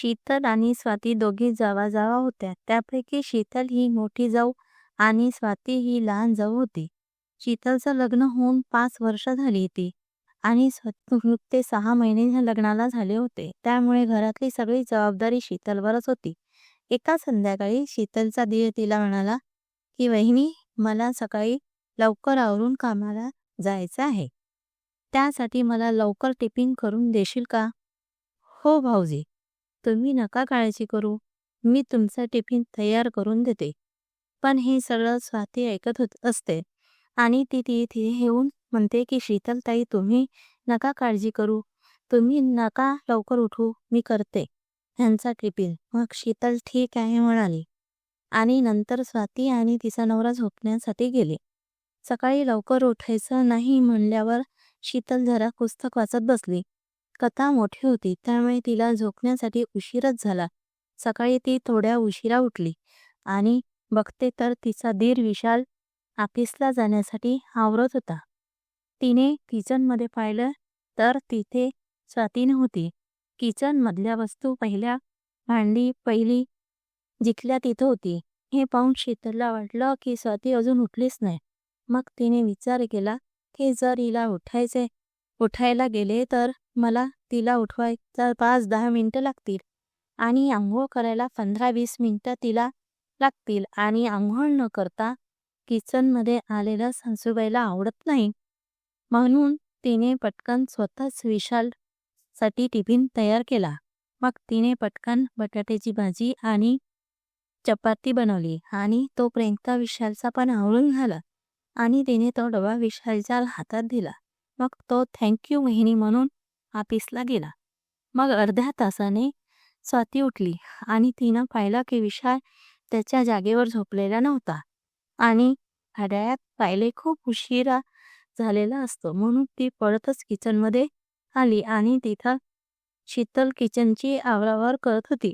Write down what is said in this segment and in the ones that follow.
शीतल आणि स्वाती दोघी जावा जावा होत्या. त्यापैकी शीतल ही मोठी जाऊ आणि स्वाती ही लहान जाऊ होती. शीतलचं लग्न होऊन पाच वर्ष झाली होती आणि ते सहा महिने लग्नाला झाले होते. त्यामुळे घरातली सगळी जबाबदारी शीतलवरच होती. एका संध्याकाळी शीतलचा दिय तिला म्हणाला की वहिनी मला सकाळी लवकर आवरून कामाला जायचं आहे. त्यासाठी मला लवकर टिफिन करून देशील का? हो भाऊजी. तुम्ही नका काळजी करू. मी तुमचा टिफिन तयार करून देते. पण हे सगळं स्वाती ऐकत होत असते. आणि ती ती तिथे येऊन म्हणते की शीतलताई तुम्ही नका काळजी करू. तुम्ही नका लवकर उठू. मी करते. ह्यांचा टिफिन. मग शीतल ठीक आहे म्हणाली. आणि नंतर स्वाती आणि तिचा नवरा झोपण्यासाठी गेले. सकाळी लवकर उठायचं नाही म्हणल्यावर शीतल जरा पुस्तक वाचत बसली. कथा मोठी होती त्यामुळे तिला झोपण्यासाठी उशीरच झाला. सकाळी ती थोड्या उशिरा उठली आणि बघते तर तिचा दीर विशाल ऑफिसला जाण्यासाठी आवरत होता. तिने किचनमध्ये पाहिलं तर तिथे स्वाती नव्हती किचनमधल्या वस्तू पहिल्या भांडी पहिली जिथल्या तिथं होती. हे पाहून शीतलला वाटलं की स्वाती अजून उठलीच नाही. मग तिने विचार केला की जर हिला उठायचे उठायला गेले तर मला तिला उठवायचा पाच दहा मिनटं लागतील आणि आंघोळ करायला पंधरा वीस मिनटं तिला लागतील. आणि आंघोळ न करता किचनमध्ये आलेलं सासूबाईला आवडत नाही. म्हणून तिने पटकन स्वतःच विशालसाठी टिफिन तयार केला. मग तिने पटकन बटाट्याची भाजी आणि चपाती बनवली आणि तोपर्यंत विशालचा पण आवरून झाला आणि तिने तो डबा विशालच्या हातात दिला. मग तो थँक्यू वहिनी म्हणून ऑफिसला गेला. मग अर्ध्या तासाने स्वाती उठली आणि तिनं पाहिलं की विशाल त्याच्या जागेवर झोपलेला नव्हता आणि घड्याळ्यात पाहिले खूप उशिरा झालेला असतो म्हणून ती पळतच किचनमध्ये आली आणि तिथं शीतल किचनची आवरावर करत होती.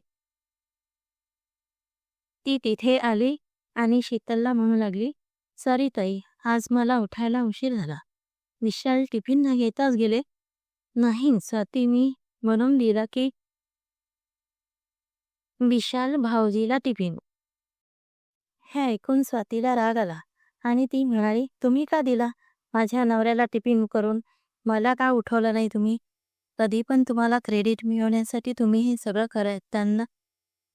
ती तिथे आली आणि शीतलला म्हणू लागली सॉरी ताई आज मला उठायला उशीर झाला. विशाल टिफिन न घेताच गेले. नाही स्वाती मी म्हणून दिला की विशाल भाऊजीला टिफिन. हे ऐकून स्वातीला राग आला आणि ती म्हणाली तुम्ही का दिला? माझ्या नवऱ्याला टिफिन करून मला का उठवलं नाही तुम्ही? कधी पण तुम्हाला क्रेडिट मिळवण्यासाठी तुम्ही हे सगळं कराय त्यांना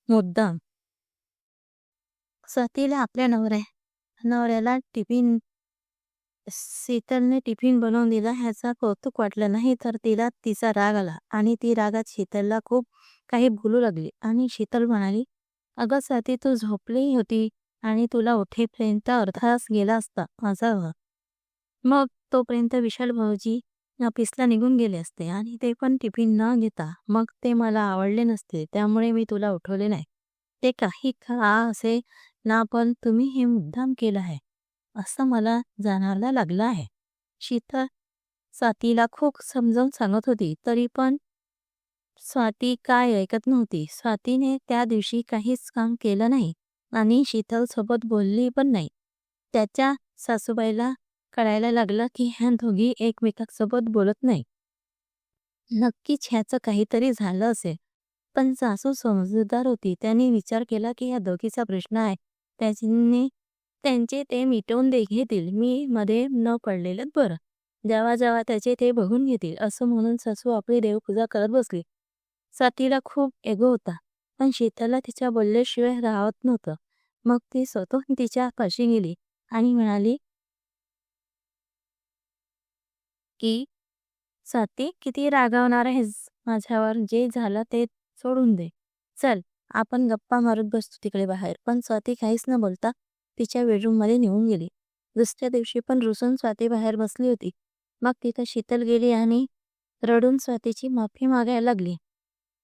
मुद्दाम. स्वातीला आपल्या नवऱ्या नवऱ्याला टिफिन शीतलने टिफिन बनवून दिला. ह्याचा कौतुक वाटलं नाही तर तिला तिचा राग आला आणि ती रागात शीतलला खूप काही बोलू लागली. आणि शीतल म्हणाली अगं स्वाती तू झोपली होती आणि तुला उठेपर्यंत अर्धास गेला असता माझा मग तोपर्यंत विशाल भाऊजी ऑफिसला निघून गेले असते आणि ते पण टिफिन न घेता. मग ते मला आवडले नसते त्यामुळे मी तुला उठवले नाही. ते काही का असे ना पण तुम्ही हे मुद्दाम केलं आहे. असं मला जाणायला लागलं आहे. शीतल स्वातीला खूप समजावून सांगत होती तरी पण स्वाती काय ऐकत नव्हती. स्वातीने त्या दिवशी काहीच काम केलं नाही आणि शीतल सोबत बोलली पण नाही. त्याच्या सासूबाईला कळायला लागलं की ह्या दोघी एकमेकांसोबत बोलत नाही. नक्कीच ह्याचं काहीतरी झालं असेल. पण सासू समजूतदार होती. त्यांनी विचार केला की ह्या दोघीचा प्रश्न आहे. त्याने त्यांचे ते मिटवून दे घेतील. मी मध्ये न पडलेलं बरं. जेव्हा जेव्हा त्याचे ते बघून घेतील असं म्हणून सासू आपली देवपूजा करत बसली. सातीला खूप एगो होता पण शीतलला तिच्या बोलल्याशिवाय राहत नव्हतं. मग ती स्वतः तिच्या कशी गेली आणि म्हणाली की स्वाती किती रागावणार आहेस? माझ्यावर जे झालं ते सोडून दे. चल आपण गप्पा मारत बसतो तिकडे बाहेर. पण स्वाती काहीच न बोलता तिच्या बेडरूममध्ये निघून गेली. दुसऱ्या दिवशी पण रुसून स्वाती बाहेर बसली होती. मग तिथं शीतल गेली आणि रडून स्वातीची माफी मागायला लागली.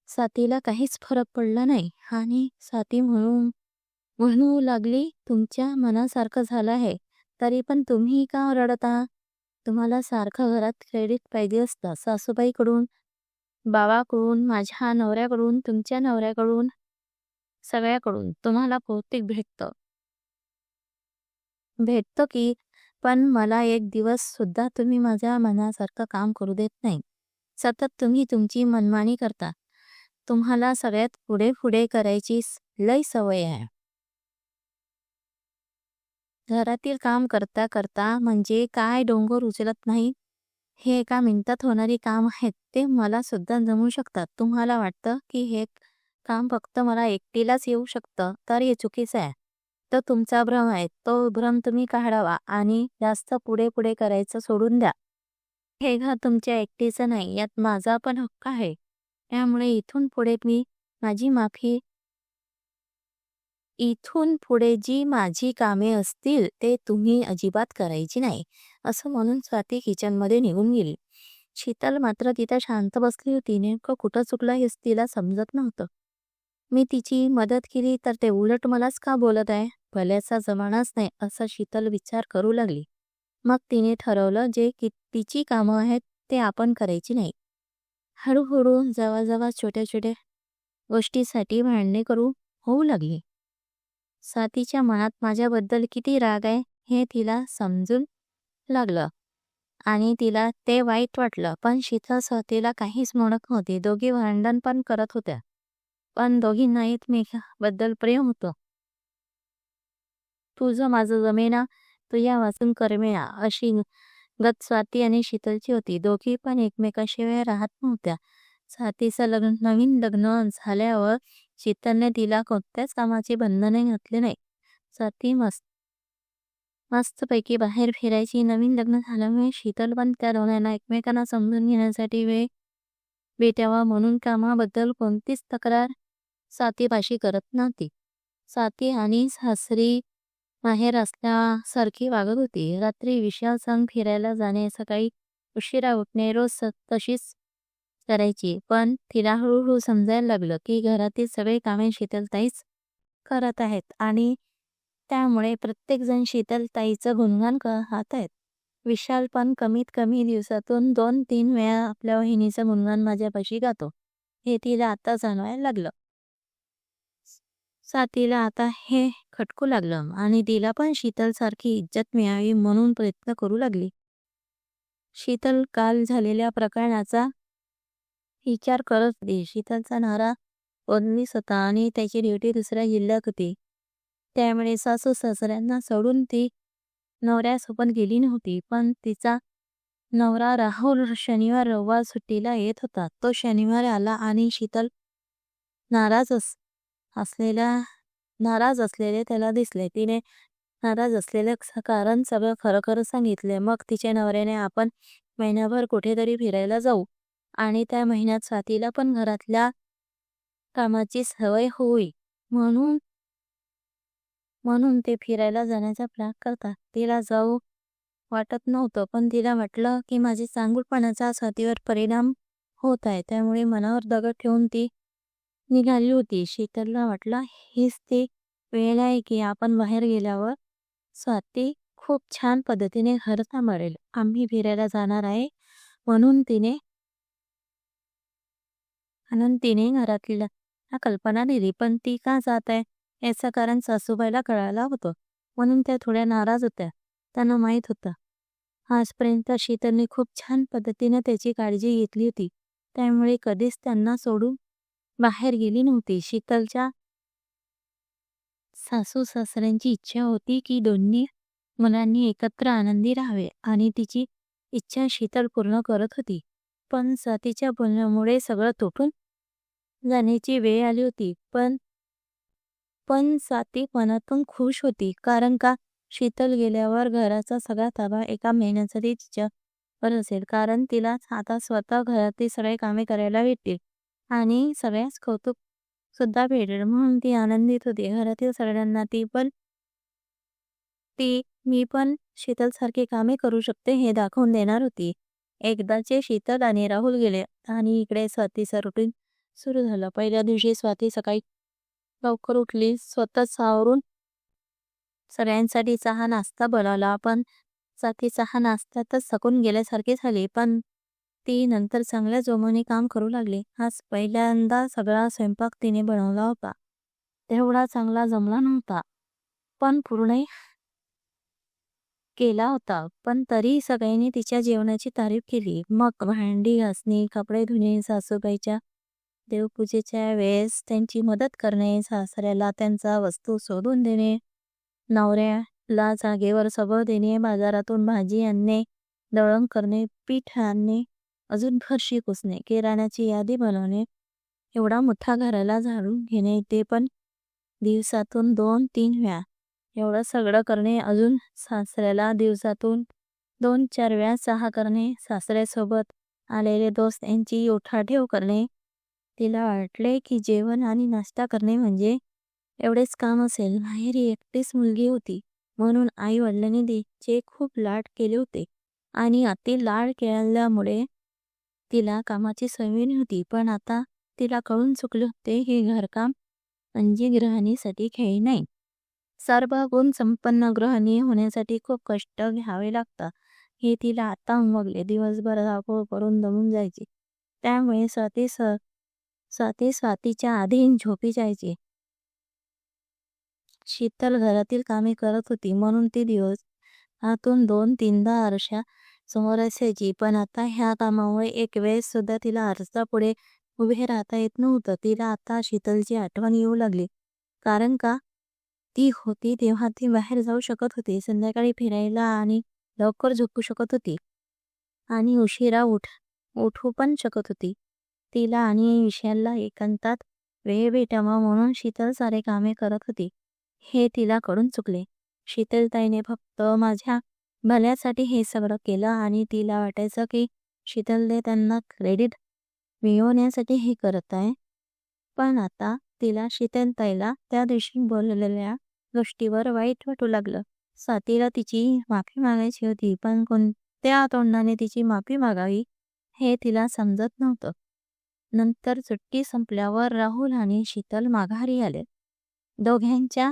स्वातीला काहीच फरक पडला नाही आणि स्वाती म्हणून म्हणू लागली तुमच्या मनासारखं झालं आहे. तरी पण तुम्ही का रडत? आहात तुम्हाला सारखं घरात क्रेडिट पाहिजे असतं. सासूबाईकडून बाबाकडून माझ्या नवऱ्याकडून तुमच्या नवऱ्याकडून सगळ्याकडून तुम्हाला भौतिक भेटतं. भेटतो की पण मला एक दिवस सुद्धा तुम्ही माझ्या मनासारखं काम करू देत नाही. सतत तुम्ही तुमची मनमानी करता. तुम्हाला सगळ्यात पुढे पुढे करायची लय सवय आहे. घरातील काम करता करता म्हणजे काय डोंगर उचलत नाही? हे एका मिनिटात होणारी काम आहेत ते मला सुद्धा जमू शकतात. तुम्हाला वाटतं की हे काम फक्त मला एकटीलाच येऊ शकतं तर हे चुकीचं आहे. तर तुमचा भ्रम आहे तो भ्रम तुम्ही काढावा आणि जास्त पुढे पुढे करायचं सोडून द्या. हे घर तुमच्या एकटीचं नाही यात माझा पण हक्क आहे. त्यामुळे इथून पुढे मी माझी माफी इथून पुढे जी माझी कामे असतील ते तुम्ही अजिबात करायची नाही असं म्हणून स्वाती किचनमध्ये निघून गेली. शीतल मात्र तिथं शांत बसली होती नेमकं कुठं चुकलं हेच तिला समजत नव्हतं. मी तिची मदत केली तर ते उलट मलाच का बोलत आहे? भल्याचा जमानाच नाही असा शीतल विचार करू लागली. मग तिने ठरवलं जे की तिची कामं आहेत ते आपण करायची नाही. हळूहळू जवळजवळ छोट्या छोट्या गोष्टीसाठी भांडणे करू होऊ लागली. स्वातीच्या मनात माझ्याबद्दल किती राग आहे हे तिला समजून लागलं. आणि तिला ते वाईट वाटलं पण शीतल स्वातीला काहीच म्हणत नव्हती. दोघी भांडण पण करत होत्या. पण दोघींना एकमेकाबद्दल प्रेम होतं. तुझं माझं जमेना तुझ्या वाचून करमेना अशी गत स्वाती आणि शीतलची होती. दोघी पण एकमेकाशिवाय राहत नव्हत्या. स्वातीचं लग्न नवीन लग्न झाल्यावर शीतलने तिला कोणत्याच कामाची बंधने घातली नाही. स्वाती मस्त मस्तपैकी बाहेर फिरायची. नवीन लग्न झाल्यामुळे शीतल पण त्या दोघांना एकमेकांना समजून घेण्यासाठी वेळ भेटावा म्हणून कामाबद्दल कोणतीच तक्रार स्वातीपाशी करत नव्हती. साती आणि सासरी माहेर असल्यासारखी वागत होती. रात्री विशाल संग फिरायला जाणे सकाळी उशिरा उठणे रोज तशीच करायची. पण तिला हळूहळू समजायला लागलं की घरातील सगळे कामे शीतलताईच करत आहेत आणि त्यामुळे प्रत्येकजण शीतलताईचं गुणगान करत आहेत. विशाल पण कमीत कमी दिवसातून दोन तीन वेळा आपल्या वहिनीचं गुणगान माझ्यापाशी गातो. हे तिला आता जाणवायला लागलं. साथीला आता हे खटकू लागलं आणि तिला पण शीतल सारखी इज्जत मिळावी म्हणून प्रयत्न करू लागली. शीतल काल झालेल्या प्रकरणाचा विचार करत होती. शीतलचा नारा ओनलीस होता आणि त्याची ड्युटी दुसऱ्या जिल्ह्यात होती. त्यामुळे सासू सासऱ्यांना सोडून ती नवऱ्यासोबत गेली नव्हती पण तिचा नवरा राहुल शनिवार रविवार सुट्टीला येत होता. तो शनिवार आला आणि शीतल नाराज अस असलेल्या नाराज असलेले त्याला दिसले. तिने नाराज असलेले कारण सगळं खरं खरं सांगितले. मग तिच्या नवऱ्याने आपण महिनाभर कुठेतरी फिरायला जाऊ आणि त्या महिन्यात स्वातीला पण घरातल्या कामाची सवय होई म्हणून म्हणून ते फिरायला जाण्याचा प्लॅन करतात. तिला जाऊ वाटत नव्हतं पण तिला वाटलं की माझी चांगुलपणाचा स्वातीवर परिणाम होत आहे. त्यामुळे मनावर दगड ठेवून ती निघाली होती. शीतलला वाटलं हीच ते वेळ आहे की आपण बाहेर गेल्यावर स्वाती खूप छान पद्धतीने घर सांभाळेल. आम्ही फिरायला जाणार आहे. म्हणून तिने म्हणून तिने घरातल्या कल्पना दिली. पण ती का जात आहे? याचं कारण सासूबाईला कळायला होतं. म्हणून त्या थोड्या नाराज होत्या. त्यांना माहीत होतं. आजपर्यंत शीतलने खूप छान पद्धतीने त्याची काळजी घेतली होती. त्यामुळे कधीच त्यांना सोडून बाहेर गेली नव्हती. शीतलच्या सासू सासऱ्यांची इच्छा होती की दोन्ही मुलांनी एकत्र आनंदी राहावे आणि तिची इच्छा शीतल पूर्ण करत होती. पण साथीच्या बोलण्यामुळे सगळं तुटून जाण्याची वेळ आली होती. पण पण साथी मनातून खुश होती कारण का शीतल गेल्यावर घराचा सगळा ताबा एका महिन्यासाठी तिच्यावर असेल. कारण तिला आता स्वतः घरातील सगळे कामे करायला भेटतील. आणि सगळ्याच कौतुक सुद्धा भेटेल. म्हणून ती आनंदित होती. घरातील सगळ्यांना ती पण ती मी पण शीतल सारखी कामे करू शकते हे दाखवून देणार होती. एकदाचे शीतल आणि राहुल गेले आणि इकडे स्वातीचं रुटीन सुरू झालं. पहिल्या दिवशी स्वाती सकाळी लवकर उठली. स्वतःच सावरून सगळ्यांसाठी चहा नाश्ता बनवला. पण स्वाती चहा नाश्त्यातच सकून गेल्यासारखी झाली. पण ती नंतर चांगल्या जोमाने काम करू लागली. आज पहिल्यांदा सगळा स्वयंपाक तिने बनवला होता. तेवढा चांगला जमला नव्हता. पण पूर्ण केला होता. पण तरी सगळ्यांनी तिच्या जेवणाची तारीफ केली. मग भांडी घासणे कपडे धुणे सासूबाईच्या देवपूजेच्या वेळेस त्यांची मदत करणे सासऱ्याला त्यांचा वस्तू शोधून देणे नवऱ्याला जागेवर सबळ देणे बाजारातून भाजी आणणे दळण करणे पीठ आणणे अजून फरशी पुसणे किराण्याची यादी बनवणे एवढा मोठा घराला झाडून घेणे ते पण दिवसातून दोन तीन वेळा. एवढं सगळं करणे अजून सासऱ्याला दिवसातून दोन चार वेळा चहा करणे सासऱ्यासोबत आलेले दोस्त यांची उठाठेव करणे. तिला वाटले की जेवण आणि नाश्ता करणे म्हणजे एवढेच काम असेल. माहेरी एकटीच मुलगी होती म्हणून आई वडिलांनी तिचे खूप लाड केले होते. आणि अति लाड केल्यामुळे तिला कामाची सवय नव्हती पण आता तिला कळून चुकले होते हे घरकाम म्हणजे गृहिणीसाठी खेळ नाही. सर्व गुण संपन्न गृहिणी होण्यासाठी खूप कष्ट घ्यावे लागतात. हे तिला आता उमगले दिवसभर धावपळ करून दमून जायचे. त्यामुळे स्वाती स स्वाती स्वातीच्या आधी झोपी जायची. शीतल घरातील कामे करत होती म्हणून ती दिवस हातून दोन तीनदा आरशा समोर असायची पण आता ह्या कामामुळे एक वेळेस सुद्धा तिला आरसा पुढे उभे राहता येत नव्हतं. तिला आता शीतलची आठवण येऊ लागली. कारण का? ती होती तेव्हा ती बाहेर जाऊ शकत होती. संध्याकाळी फिरायला आणि लवकर झोपू शकत होती. आणि उशिरा उठ उठू पण शकत होती. तिला आणि विषयाला एकांतात वेळ भेटावा म्हणून शीतल सारे कामे करत होती. हे तिला कडून चुकले. शीतलताईने फक्त माझ्या भल्यासाठी हे सगळं केलं आणि तिला वाटायचं की शीतलने त्यांना क्रेडिट मिळवण्यासाठी हे करत आहे. पण आता तिला शीतलताईला त्या दिवशी बोललेल्या गोष्टीवर वाईट वाटू लागलं. स्वातीला तिची माफी मागायची होती पण कोणत्या तोंडाने तिची माफी मागावी हे तिला समजत नव्हतं. नंतर सुट्टी संपल्यावर राहुल आणि शीतल माघारी आले. दोघांच्या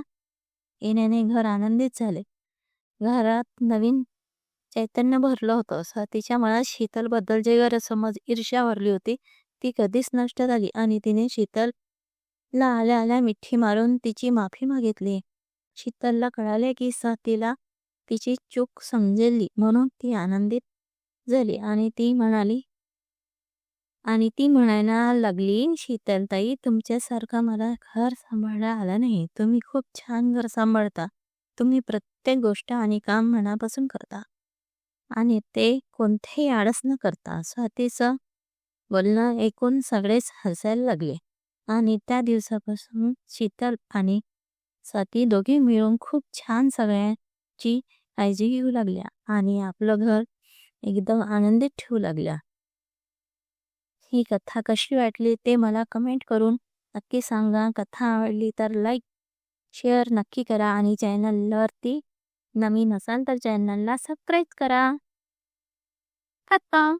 येण्याने घर आनंदित झाले. घरात नवीन चैतन्य भरलं होतं. स्वातीच्या मनात शीतलबद्दल जे गैरसमज ईर्ष्या भरली होती ती कधीच नष्ट झाली आणि तिने शीतलला आल्या आल्या मिठी मारून तिची माफी मागितली. शीतलला कळाले की तिला तिची चूक समजेली म्हणून ती आनंदित झाली आणि ती म्हणाली आणि ती म्हणायला लागली शीतलताई तुमच्यासारखा मला घर सांभाळायला आला नाही. तुम्ही खूप छान घर सांभाळता. तुम्ही प्रत्येक गोष्ट आणि काम मनापासून करता. आणि ते कोणतेही आळस न करता स्वातीचं बोलणं ऐकून सगळेच हसायला लागले. आणि त्या दिवसापासून शीतल आणि स्वाती दोघे मिळून खूप छान सगळ्यांची काळजी घेऊ लागल्या आणि आपलं घर एकदम आनंदित ठेवू लागल्या. ही कथा कशी वाटली ते मला कमेंट करून नक्की सांगा. कथा आवडली तर लाईक शेअर नक्की करा आणि चॅनलवरती नवीन असाल तर चॅनलला सबस्क्राईब करा. खतम